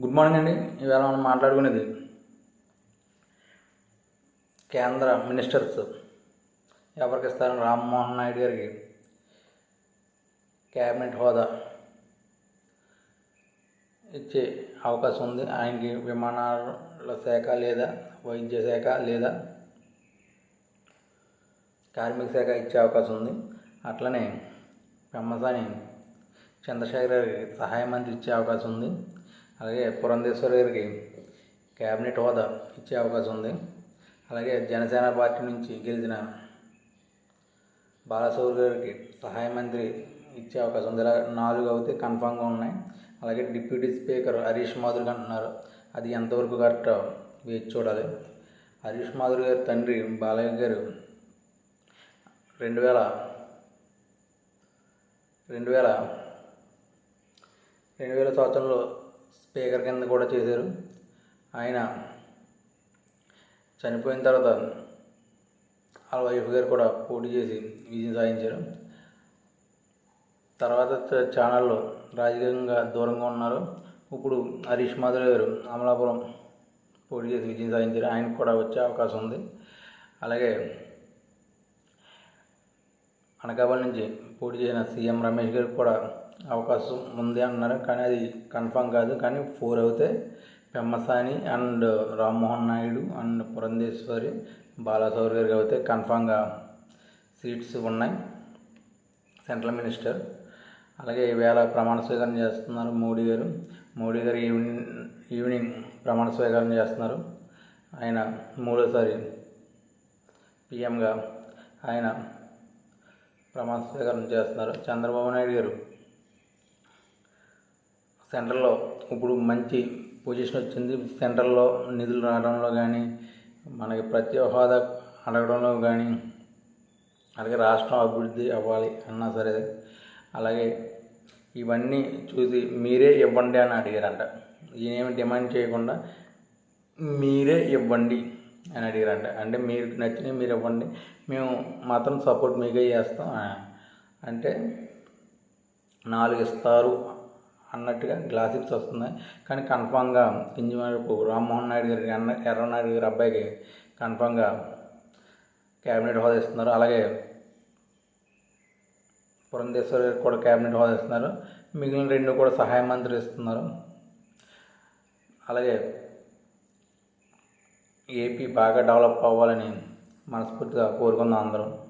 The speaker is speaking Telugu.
గుడ్ మార్నింగ్ అండి. ఇవాళ మనం మాట్లాడుకునేది కేంద్ర మినిస్టర్స్. ఎవరికి ఇస్తారు? రామ్మోహన్ నాయుడు గారికి. క్యాబినెట్ హోదా ఇచ్చే అవకాశం ఉంది. ఆయనకి విమానాల శాఖ లేదా వైద్య శాఖ లేదా కార్మిక శాఖ ఇచ్చే అవకాశం ఉంది. అట్లనే పెమ్మసాని చంద్రశేఖర్ గారికి సహాయ మంత్రి ఇచ్చే అవకాశం ఉంది. అలాగే పురంధేశ్వర్ గారికి క్యాబినెట్ హోదా ఇచ్చే అవకాశం ఉంది. అలాగే జనసేన పార్టీ నుంచి గెలిచిన బాలసౌర్ గారికి సహాయ మంత్రి ఇచ్చే అవకాశం ఉంది. ఇలా నాలుగు అయితే కన్ఫామ్గా ఉన్నాయి. అలాగే డిప్యూటీ స్పీకర్ హరీష్ మాధురి అంటున్నారు. అది ఎంతవరకు కరెక్ట్ వేచి చూడాలి. హరీష్ మాధురి గారి తండ్రి బాలయ్య గారు రెండు వేల రెండు వేల రెండు వేల సంవత్సరంలో స్పీకర్ కింద కూడా చేశారు. ఆయన చనిపోయిన తర్వాత వాళ్ళ వైఫ్ గారు కూడా పోటీ చేసి విజయం సాధించారు. తర్వాత ఛానల్లో రాజకీయంగా దూరంగా ఉన్నారు. ఇప్పుడు హరీష్ మాధురి గారు అమలాపురం పోటీ చేసి విజయం సాధించారు. ఆయనకు కూడా వచ్చే అవకాశం ఉంది. అలాగే అనకాపల్లి నుంచి పోటీ చేసిన సీఎం రమేష్ గారికి కూడా అవకాశం ఉంది అన్నారు. కానీ అది కన్ఫామ్ కాదు. కానీ ఫోర్ అయితే పెమ్మసాని అండ్ రామ్మోహన్ నాయుడు అండ్ పురంధేశ్వరి బాలాసౌర్ గారికి అయితే కన్ఫామ్గా సీట్స్ ఉన్నాయి. Central minister. అలాగే ఈవేళ ప్రమాణ స్వీకారం చేస్తున్నారు మోడీ గారు. మోడీ గారు ఈవినింగ్ ఈవినింగ్ ప్రమాణ స్వీకారం చేస్తున్నారు. ఆయన మూడోసారి పిఎంగా ఆయన ప్రమాణ స్వీకారం చేస్తున్నారు. చంద్రబాబు నాయుడు గారు సెంట్రల్లో ఇప్పుడు మంచి పొజిషన్ వచ్చింది. సెంట్రల్లో నిధులు రావడంలో కానీ మనకి ప్రతి హోదా అడగడంలో కానీ అలాగే రాష్ట్రం అభివృద్ధి అవ్వాలి అన్నా సరే అలాగే ఇవన్నీ చూసి మీరే ఇవ్వండి అని అడిగారంట. ఈయనేమి డిమాండ్ చేయకుండా మీరే ఇవ్వండి అని అడిగారంట. అంటే మీరు నచ్చినవి మీరు ఇవ్వండి మేము మాత్రం సపోర్ట్ మీకే చేస్తాం. అంటే నాలుగు ఇస్తారు అన్నట్టుగా గ్లాసిప్స్ వస్తున్నాయి. కానీ కన్ఫామ్గా కింజమరపు రామ్మోహన్ నాయుడు గారి అన్న ఎర్రనాయుడు గారి అబ్బాయికి కన్ఫామ్గా క్యాబినెట్ హోదా ఇస్తున్నారు. అలాగే పురంధేశ్వరి గారికి కూడా క్యాబినెట్ హోదా ఇస్తున్నారు. మిగిలిన రెండు కూడా సహాయ మంత్రి ఇస్తున్నారు. అలాగే ఏపీ బాగా డెవలప్ అవ్వాలని మనస్ఫూర్తిగా కోరుకుందాం అందరం.